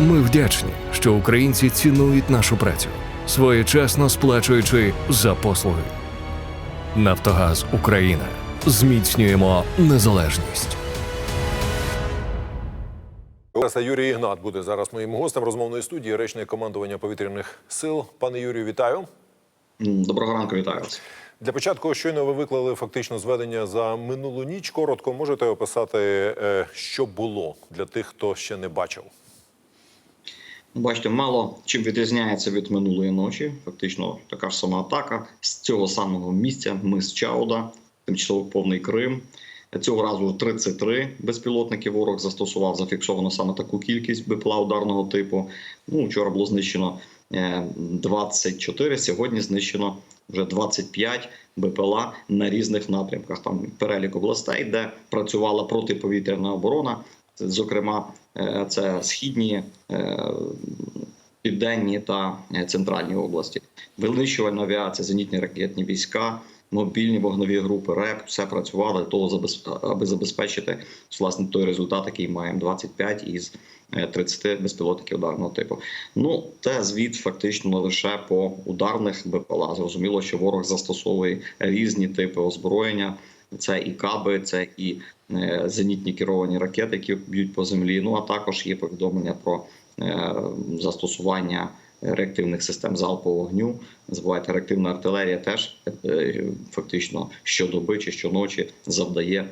Ми вдячні, що українці цінують нашу працю, своєчасно сплачуючи за послуги. Нафтогаз Україна. Зміцнюємо незалежність. Олеса Юрій Ігнат буде зараз моїм гостем розмовної студії, речник командування повітряних сил. Пане Юрію, вітаю. Доброго ранку, вітаю вас. Для початку щойно ви виклали фактично зведення за минулу ніч. Коротко можете описати, е, що було для тих, хто ще не бачив. Бачите, мало чим відрізняється від минулої ночі. Фактично така ж сама атака з цього самого місця. Ми з Чауда, тимчасово повний Крим. Цього разу 33 безпілотники ворог застосував. Зафіксовано саме таку кількість БПЛА ударного типу. Ну, вчора було знищено е, 24, сьогодні знищено вже 25 БПЛА на різних напрямках. Там перелік областей, де працювала протиповітряна оборона. Зокрема, е, це східні, е, південні та е, центральні області. Винищувальна авіація, зенітні ракетні війська, мобільні вогнові групи РЕП, все працювало для того, аби забезпечити власне той результат, який маємо 25 із е, 30 безпілотників ударного типу. Ну, це звіт фактично лише по ударних БПЛА. Зрозуміло, що ворог застосовує різні типи озброєння. Це і каби, це і е, зенітні керовані ракети, які б'ють по землі. Ну а також є повідомлення про е, застосування реактивних систем залпового вогню. Забувайте, реактивна артилерія теж е, фактично щодоби чи щоночі завдає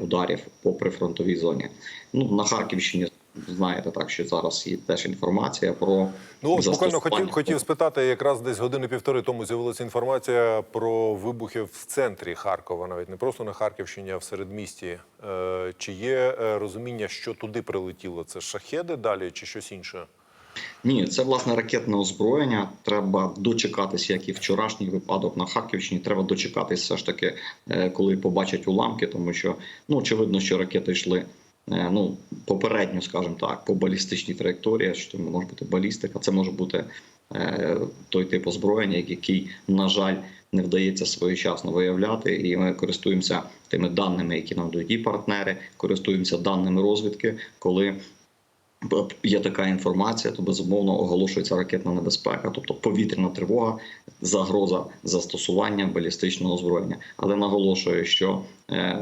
ударів по прифронтовій зоні. Ну на Харківщині знаєте так, що зараз є теж інформація про Ну, буквально хотів, хотів спитати, якраз десь години-півтори тому з'явилася інформація про вибухи в центрі Харкова, навіть не просто на Харківщині, а в середмісті. Е, Чи є е, розуміння, що туди прилетіло? Це шахеди далі чи щось інше? Ні, це власне ракетне озброєння. Треба дочекатися, як і вчорашній випадок на Харківщині. Треба дочекатися все ж таки, е, коли побачать уламки, тому що ну очевидно, що ракети йшли. Е, Ну, попередньо, скажімо так, по балістичній траєкторії, що може бути балістика, це може бути е, той тип озброєння, який, на жаль, не вдається своєчасно виявляти. І ми користуємося тими даними, які нам дають і партнери, користуємося даними розвідки, коли є така інформація, то безумовно оголошується ракетна небезпека, тобто повітряна тривога, загроза застосування балістичного озброєння. Але наголошую, що е,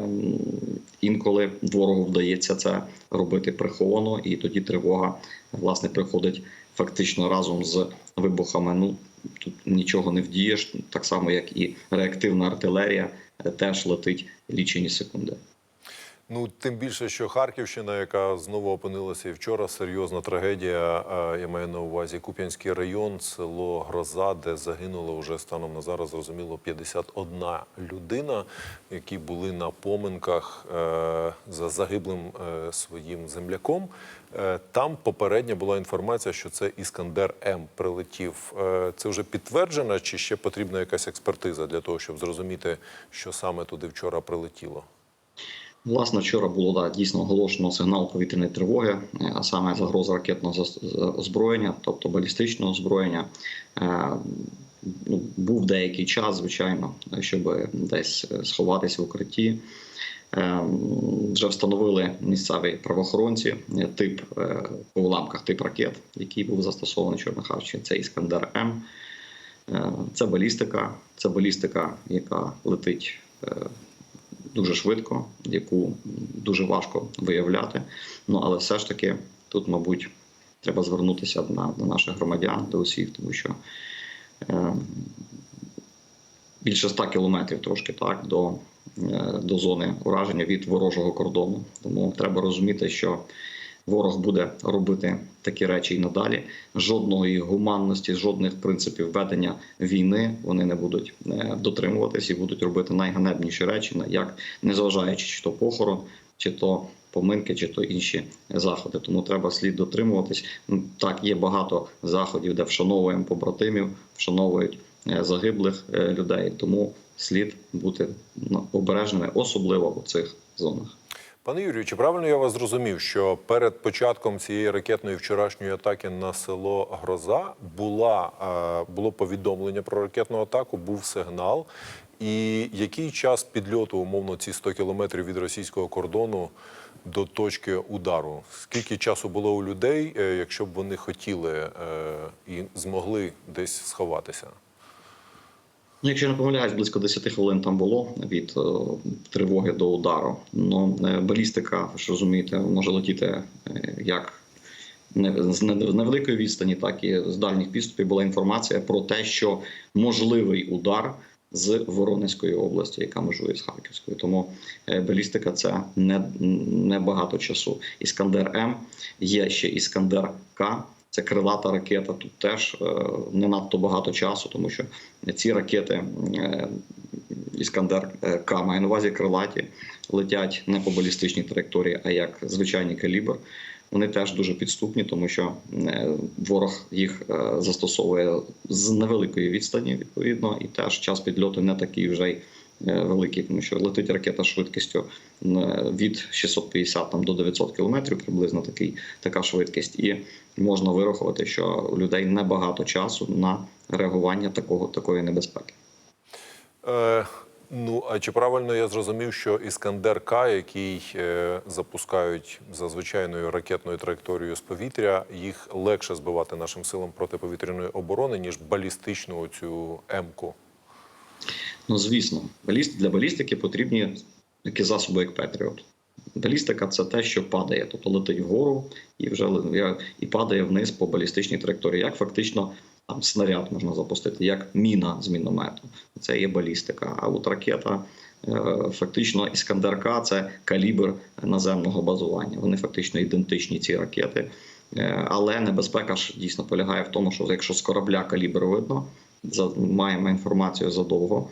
інколи ворогу вдається це робити приховано, і тоді тривога власне приходить фактично разом з вибухами. Ну тут нічого не вдієш, так само як і реактивна артилерія, е, теж летить лічені секунди. Ну, тим більше, що Харківщина, яка знову опинилася і вчора, серйозна трагедія. Я маю на увазі Куп'янський район, село Гроза, де загинуло вже станом на зараз, зрозуміло, 51 людина, які були на поминках е, за загиблим е, своїм земляком. Е, Там попередня була інформація, що це Іскандер М прилетів. Це вже підтверджено, чи ще потрібна якась експертиза для того, щоб зрозуміти, що саме туди вчора прилетіло? Власне, вчора було да, дійсно оголошено сигнал повітряної тривоги, е, а саме загроза ракетного озброєння, тобто балістичного озброєння. Е, ну, Був деякий час, звичайно, щоб десь е, сховатися в укритті. Вже встановили місцеві правоохоронці тип по уламках тип ракет, який був застосований на Це Іскандер М. Це балістика, це балістика, яка летить дуже швидко, яку дуже важко виявляти. Ну але все ж таки тут, мабуть, треба звернутися на, до наших громадян, до усіх, тому що е, більше 100 кілометрів трошки так до, е, до зони ураження від ворожого кордону. Тому треба розуміти, що ворог буде робити такі речі і надалі. Жодної гуманності, жодних принципів ведення війни вони не будуть е, дотримуватись і будуть робити найганебніші речі, як незважаючи чи то похорон, чи то поминки, чи то інші заходи. Тому треба слід дотримуватись. Так, є багато заходів, де вшановуємо побратимів, вшановують е, загиблих е, людей. Тому слід бути ну, обережними, особливо у цих зонах. Пане Юрію, чи правильно я вас зрозумів, що перед початком цієї ракетної вчорашньої атаки на село Гроза була, е, було повідомлення про ракетну атаку, був сигнал. І який час підльоту, умовно, ці 100 кілометрів від російського кордону до точки удару? Скільки часу було у людей, е, якщо б вони хотіли е, і змогли десь сховатися? Якщо я не помиляюсь, близько 10 хвилин там було від е, тривоги до удару. Ну, е, балістика, ви ж розумієте, може летіти е, як не, з не- невеликої відстані, так і з дальніх підступів була інформація про те, що можливий удар з Воронезької області, яка межує з Харківською. Тому балістика це не, не багато часу. Іскандер М є ще Іскандер К. Це крилата ракета. Тут теж е, не надто багато часу, тому що ці ракети е, Іскандер е, К має на увазі крилаті, летять не по балістичній траєкторії, а як звичайний калібр. Вони теж дуже підступні, тому що ворог їх застосовує з невеликої відстані, відповідно, і теж час підльоту не такий вже й великий, тому що летить ракета швидкістю е, від 650 там, до 900 кілометрів, приблизно такий, така швидкість. І можна вирахувати, що у людей небагато часу на реагування такого такої небезпеки. Е, ну, а чи правильно я зрозумів, що Іскандер К, який е, запускають за звичайною ракетною траєкторією з повітря, їх легше збивати нашим силам протиповітряної оборони, ніж балістичну цю М-ку? Ну, звісно, баліст для балістики потрібні такі засоби, як Петріот. Балістика це те, що падає, тобто летить вгору і вже і падає вниз по балістичній траєкторії. Як фактично там снаряд можна запустити, як міна з міномету. Це є балістика. А от ракета. е, Фактично, Іскандерка це калібр наземного базування. Вони фактично ідентичні ці ракети, Е, але небезпека ж дійсно полягає в тому, що якщо з корабля калібр видно, маємо інформацію задовго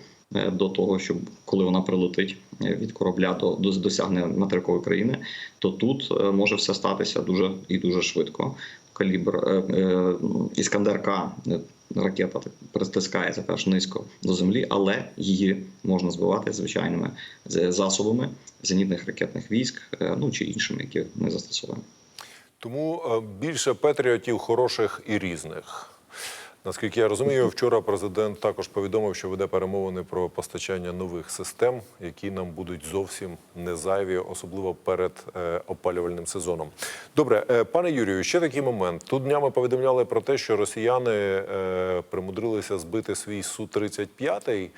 до того, щоб коли вона прилетить е, від корабля до, до досягне материкової країни, то тут е, може все статися дуже і дуже швидко. Калібр е, е, Іскандер К е, ракета притискається теж низько до землі, але її можна збивати звичайними засобами зенітних ракетних військ, е, ну чи іншими, які ми застосовуємо. Тому е, більше патріотів хороших і різних. Наскільки я розумію, вчора президент також повідомив, що веде перемовини про постачання нових систем, які нам будуть зовсім не зайві, особливо перед е, опалювальним сезоном. Добре, е, пане Юрію, ще такий момент. Тут днями повідомляли про те, що росіяни е, примудрилися збити свій су 35 е,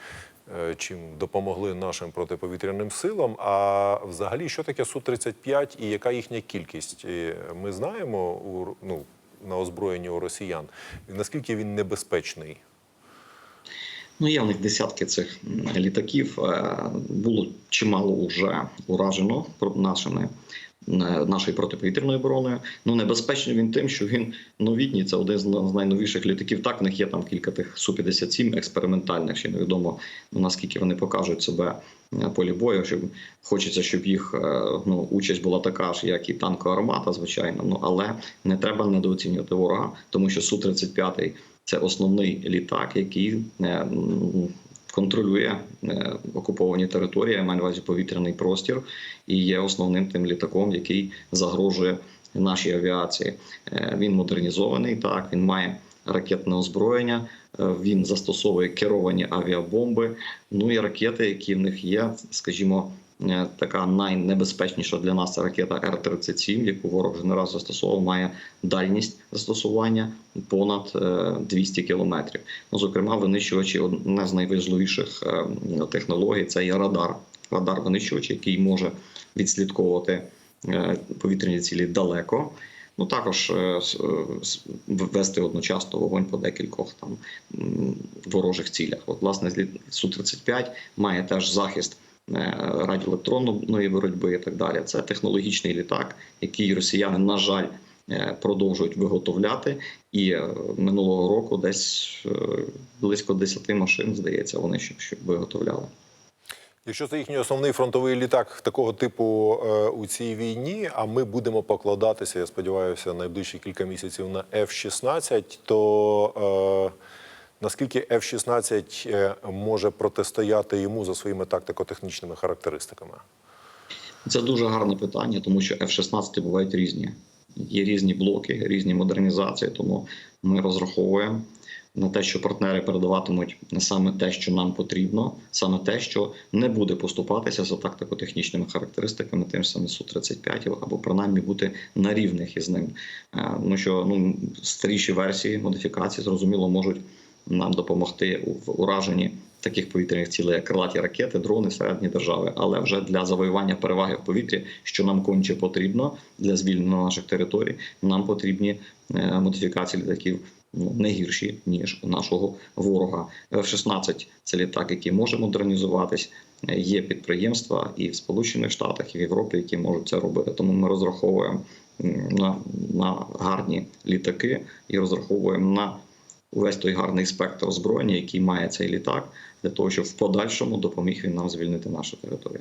чим допомогли нашим протиповітряним силам. А взагалі, що таке су 35 і яка їхня кількість? Ми знаємо ну на озброєнні у росіян. Наскільки він небезпечний? Ну, є в них десятки цих літаків. Е, Було чимало вже уражено нашими е, нашою протиповітряною обороною. Ну небезпечний він тим, що він новітній. Це один з найновіших літаків. Так, в них є там кілька тих су 57 експериментальних. Ще невідомо ну, наскільки вони покажуть себе на полі бою. Щоб хочеться, щоб їх е, ну участь була така ж, як і танкова армата, звичайно. Ну але не треба недооцінювати ворога, тому що су 35 це основний літак, який е, контролює е, окуповані території, я на увазі повітряний простір, і є основним тим літаком, який загрожує нашій авіації. Е, Він модернізований, так він має ракетне озброєння. е, Він застосовує керовані авіабомби. Ну і ракети, які в них є, скажімо, така найнебезпечніша для нас ракета Р-37, яку ворог вже не раз застосовував, має дальність застосування понад е, 200 кілометрів. Ну, зокрема, винищувачі одна з найважливіших е, технологій це є радар. Радар винищувач, який може відслідковувати е, повітряні цілі далеко. Ну також е, е, вести одночасно вогонь по декількох там ворожих цілях. От, власне, су 35 має теж захист е, радіоелектронної боротьби і так далі. Це технологічний літак, який росіяни, на жаль, е, продовжують виготовляти. І е, минулого року десь е, близько 10 машин, здається, вони ще виготовляли. Якщо це їхній основний фронтовий літак такого типу е, у цій війні, а ми будемо покладатися, я сподіваюся, найближчі кілька місяців на F-16, то е, наскільки F-16 е, може протистояти йому за своїми тактико-технічними характеристиками? Це дуже гарне питання, тому що F-16 бувають різні. Є різні блоки, різні модернізації, тому ми розраховуємо на те, що партнери передаватимуть саме те, що нам потрібно, саме те, що не буде поступатися за тактико-технічними характеристиками, тим ж самим су 35 або принаймні бути на рівних із ним. Тому що ну старіші версії модифікації зрозуміло можуть нам допомогти в ураженні таких повітряних цілей, як крилаті ракети, дрони середні держави, але вже для завоювання переваги в повітрі, що нам конче потрібно для звільнення наших територій, нам потрібні е, модифікації літаків ну, не гірші ніж у нашого ворога. F-16 – це літак, який може модернізуватись. Є підприємства і в Сполучених Штатах, і в Європі, які можуть це робити. Тому ми розраховуємо на, на гарні літаки і розраховуємо на увесь той гарний спектр озброєння, який має цей літак, для того, щоб в подальшому допоміг він нам звільнити нашу територію.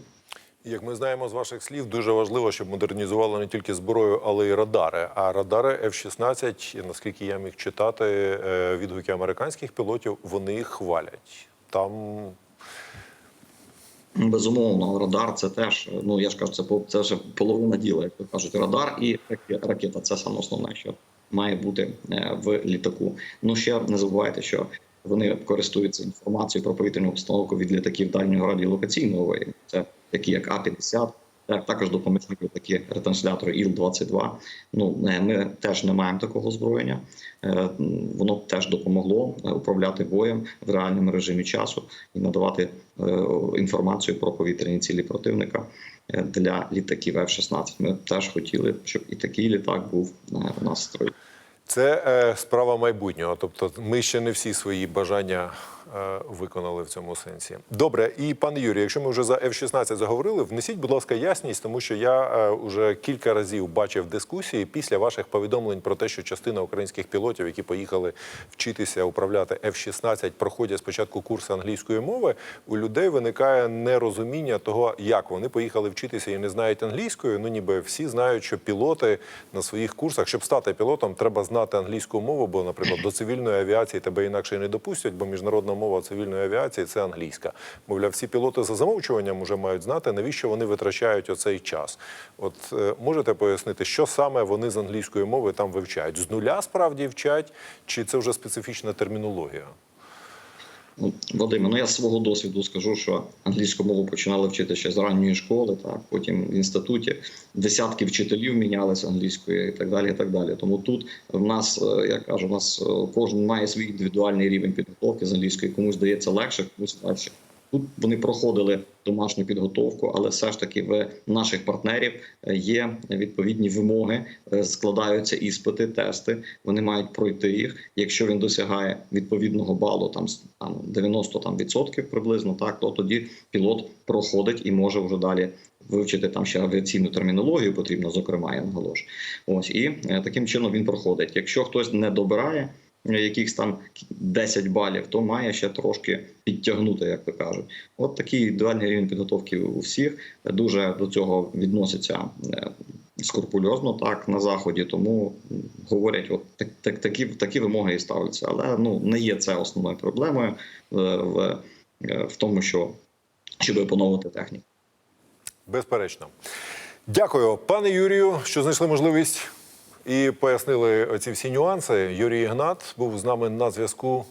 Як ми знаємо з ваших слів, дуже важливо, щоб модернізували не тільки зброю, але й радари. А радари F-16, наскільки я міг читати е, відгуки американських пілотів, вони їх хвалять. Там Безумовно, радар це теж. Ну я ж кажу, це це вже половина діла, як то кажуть. Радар і ракета це саме основне, що має бути е, в літаку. Ну ще не забувайте, що вони користуються інформацією про повітряну обстановку від літаків дальнього радіолокаційного воєнного. Це такі як А-50, так, також допоміжні такі ретранслятори Іл-22. Ну е, ми теж не маємо такого озброєння. Е, Воно теж допомогло е, управляти боєм в реальному режимі часу і надавати е, інформацію про повітряні цілі противника е, для літаків F-16. Ми теж хотіли, щоб і такий літак був е, у нас в строї. це е, справа майбутнього. Тобто, ми ще не всі свої бажання е, виконали в цьому сенсі. Добре, і пане Юрію, якщо ми вже за F-16 заговорили, внесіть, будь ласка, ясність, тому що я е, вже кілька разів бачив дискусії після ваших повідомлень про те, що частина українських пілотів, які поїхали вчитися управляти F-16, проходять спочатку курси англійської мови. У людей виникає нерозуміння того, як вони поїхали вчитися і не знають англійської. Ну ніби всі знають, що пілоти на своїх курсах, щоб стати пілотом, треба знати англійську мову, бо, наприклад, до цивільної авіації тебе інакше не допустять, бо міжнародна мова цивільної авіації це англійська. Мовляв, всі пілоти за замовчуванням вже мають знати, навіщо вони витрачають оцей час. От е, можете пояснити, що саме вони з англійської мови там вивчають? З нуля справді вчать, чи це вже специфічна термінологія? Ну, Вадиме, ну я з свого досвіду скажу, що англійську мову починали вчити ще з ранньої школи, так потім в інституті десятки вчителів мінялися англійською і так далі. І так далі. Тому тут в нас, е, я кажу, в нас е, кожен має свій індивідуальний рівень підготовки з англійської, комусь здається легше, комусь важче. Тут вони проходили домашню підготовку, але все ж таки в наших партнерів е, є відповідні вимоги, е, складаються іспити, тести. Вони мають пройти їх. Якщо він досягає відповідного балу, там там 90 там, відсотків приблизно, так то тоді пілот проходить і може вже далі вивчити там ще авіаційну термінологію. Потрібно, зокрема, я наголошую. Ось і е, таким чином він проходить. Якщо хтось не добирає якихось там 10 балів, то має ще трошки підтягнути, як то кажуть. От такий ідеальний рівень підготовки у всіх дуже до цього відносяться е, скрупульозно так на заході. Тому говорять, от так, так, такі, такі вимоги і ставляться. Але ну не є це основною проблемою е, в, е, в тому, що щоб опановувати техніку. Безперечно. Дякую, пане Юрію, що знайшли можливість і пояснили ці всі нюанси. Юрій Ігнат був з нами на зв'язку.